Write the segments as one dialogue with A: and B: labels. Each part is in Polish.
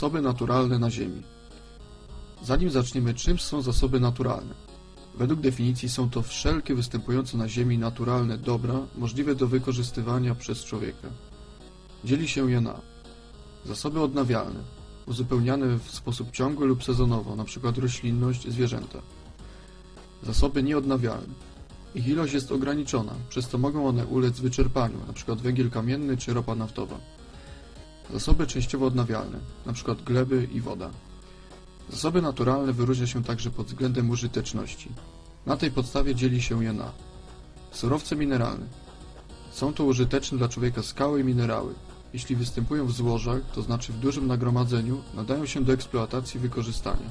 A: Zasoby naturalne na Ziemi. Zanim zaczniemy, czym są zasoby naturalne? Według definicji są to wszelkie występujące na Ziemi naturalne dobra możliwe do wykorzystywania przez człowieka. Dzieli się je na zasoby odnawialne, uzupełniane w sposób ciągły lub sezonowo, np. roślinność, zwierzęta. Zasoby nieodnawialne. Ich ilość jest ograniczona, przez co mogą one ulec wyczerpaniu, np. węgiel kamienny czy ropa naftowa. Zasoby częściowo odnawialne, np. gleby i woda. Zasoby naturalne wyróżnia się także pod względem użyteczności. Na tej podstawie dzieli się je na surowce mineralne. Są to użyteczne dla człowieka skały i minerały. Jeśli występują w złożach, to znaczy w dużym nagromadzeniu, nadają się do eksploatacji i wykorzystania.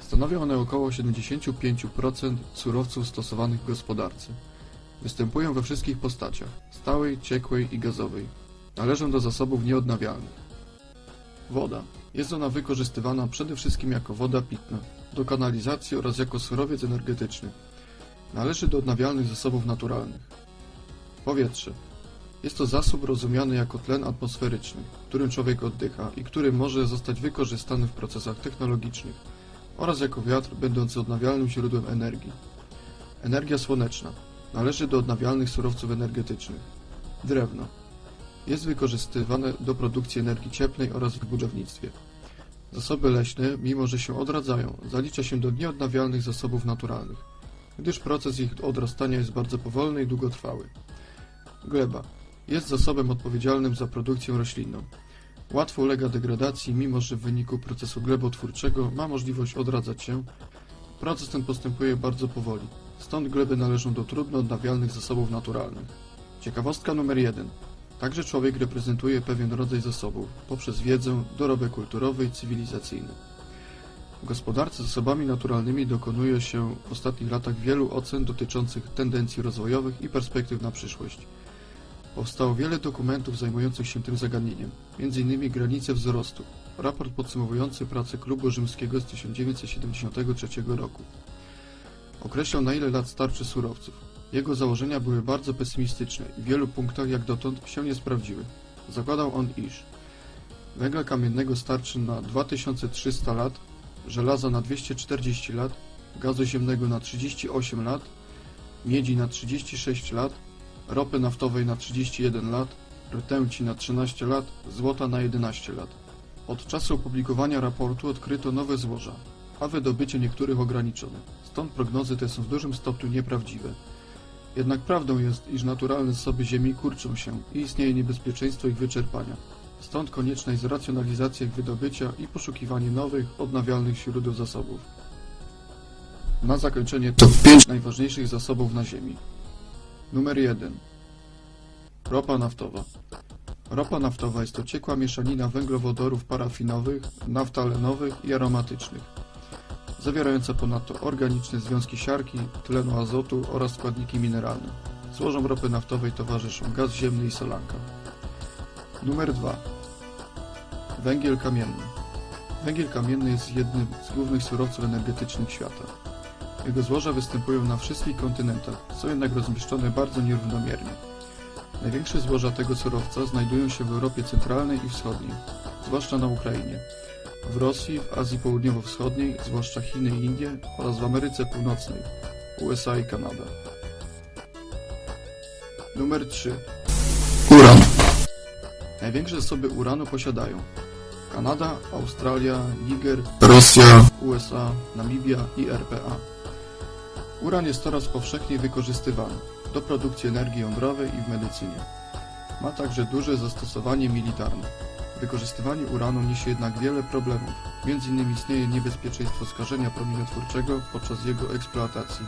A: Stanowią one około 75% surowców stosowanych w gospodarce. Występują we wszystkich postaciach stałej, ciekłej i gazowej. Należą do zasobów nieodnawialnych. Woda. Jest ona wykorzystywana przede wszystkim jako woda pitna, do kanalizacji oraz jako surowiec energetyczny. Należy do odnawialnych zasobów naturalnych. Powietrze. Jest to zasób rozumiany jako tlen atmosferyczny, którym człowiek oddycha i który może zostać wykorzystany w procesach technologicznych oraz jako wiatr będący odnawialnym źródłem energii. Energia słoneczna. Należy do odnawialnych surowców energetycznych. Drewno. Jest wykorzystywane do produkcji energii cieplnej oraz w budownictwie. Zasoby leśne, mimo że się odradzają, zalicza się do nieodnawialnych zasobów naturalnych, gdyż proces ich odrastania jest bardzo powolny i długotrwały. Gleba jest zasobem odpowiedzialnym za produkcję roślinną. Łatwo ulega degradacji, mimo że w wyniku procesu glebotwórczego ma możliwość odradzać się. Proces ten postępuje bardzo powoli, stąd gleby należą do trudno odnawialnych zasobów naturalnych. Ciekawostka numer jeden. Także człowiek reprezentuje pewien rodzaj zasobów poprzez wiedzę, dorobek kulturowy i cywilizacyjny. W gospodarce zasobami naturalnymi dokonuje się w ostatnich latach wielu ocen dotyczących tendencji rozwojowych i perspektyw na przyszłość. Powstało wiele dokumentów zajmujących się tym zagadnieniem, m.in. granice wzrostu, raport podsumowujący pracę Klubu Rzymskiego z 1973 roku. Określał na ile lat starczy surowców. Jego założenia były bardzo pesymistyczne i w wielu punktach jak dotąd się nie sprawdziły. Zakładał on, iż węgla kamiennego starczy na 2300 lat, żelaza na 240 lat, gazu ziemnego na 38 lat, miedzi na 36 lat, ropy naftowej na 31 lat, rtęci na 13 lat, złota na 11 lat. Od czasu opublikowania raportu odkryto nowe złoża, a wydobycie niektórych ograniczone. Stąd prognozy te są w dużym stopniu nieprawdziwe. Jednak prawdą jest, iż naturalne zasoby Ziemi kurczą się i istnieje niebezpieczeństwo ich wyczerpania. Stąd konieczna jest racjonalizacja ich wydobycia i poszukiwanie nowych, odnawialnych źródeł zasobów. Na zakończenie top 5 najważniejszych zasobów na Ziemi. Numer 1. Ropa naftowa. Ropa naftowa jest to ciekła mieszanina węglowodorów parafinowych, naftalenowych i aromatycznych, zawierająca ponadto organiczne związki siarki, tlenu azotu oraz składniki mineralne. Złożom ropy naftowej towarzyszą gaz ziemny i solanka. Numer 2. Węgiel kamienny. Węgiel kamienny jest jednym z głównych surowców energetycznych świata. Jego złoża występują na wszystkich kontynentach, są jednak rozmieszczone bardzo nierównomiernie. Największe złoża tego surowca znajdują się w Europie Centralnej i Wschodniej, zwłaszcza na Ukrainie, w Rosji, w Azji Południowo-Wschodniej, zwłaszcza Chiny i Indie oraz w Ameryce Północnej, USA i Kanada. Numer 3. Uran. Największe zasoby uranu posiadają Kanada, Australia, Niger, Rosja, USA, Namibia i RPA. Uran jest coraz powszechniej wykorzystywany do produkcji energii jądrowej i w medycynie. Ma także duże zastosowanie militarne. Wykorzystywanie uranu niesie jednak wiele problemów. Między innymi istnieje niebezpieczeństwo skażenia promieniotwórczego podczas jego eksploatacji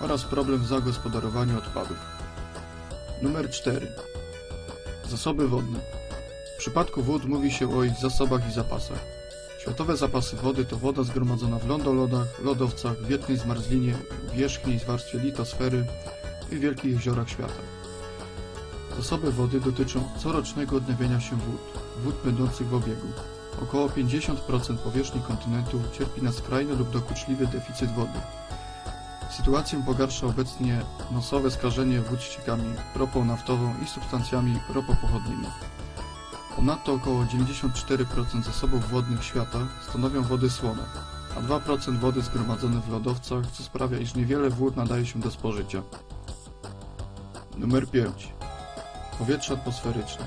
A: oraz problem w zagospodarowaniu odpadów. Numer 4. Zasoby wodne. W przypadku wód mówi się o ich zasobach i zapasach. Światowe zapasy wody to woda zgromadzona w lądolodach, lodowcach, wietnej zmarzlinie, wierzchniej warstwie litosfery i wielkich jeziorach świata. Zasoby wody dotyczą corocznego odnawiania się wód, wód będących w obiegu. Około 50% powierzchni kontynentu cierpi na skrajny lub dokuczliwy deficyt wody. Sytuację pogarsza obecnie masowe skażenie wód ściekami, ropą naftową i substancjami ropopochodnymi. Ponadto około 94% zasobów wodnych świata stanowią wody słone, a 2% wody zgromadzone w lodowcach, co sprawia, iż niewiele wód nadaje się do spożycia. Numer 5. Powietrze atmosferyczne.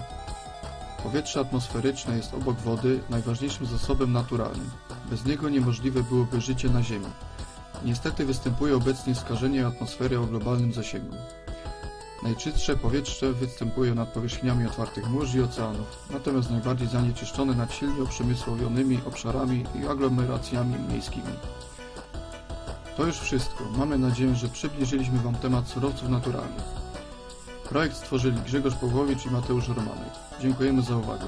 A: Powietrze atmosferyczne jest obok wody najważniejszym zasobem naturalnym. Bez niego niemożliwe byłoby życie na Ziemi. Niestety występuje obecnie skażenie atmosfery o globalnym zasięgu. Najczystsze powietrze występuje nad powierzchniami otwartych mórz i oceanów, natomiast najbardziej zanieczyszczone nad silnie uprzemysłowionymi obszarami i aglomeracjami miejskimi. To już wszystko. Mamy nadzieję, że przybliżyliśmy Wam temat surowców naturalnych. Projekt stworzyli Grzegorz Pawłowicz i Mateusz Romanek. Dziękujemy za uwagę.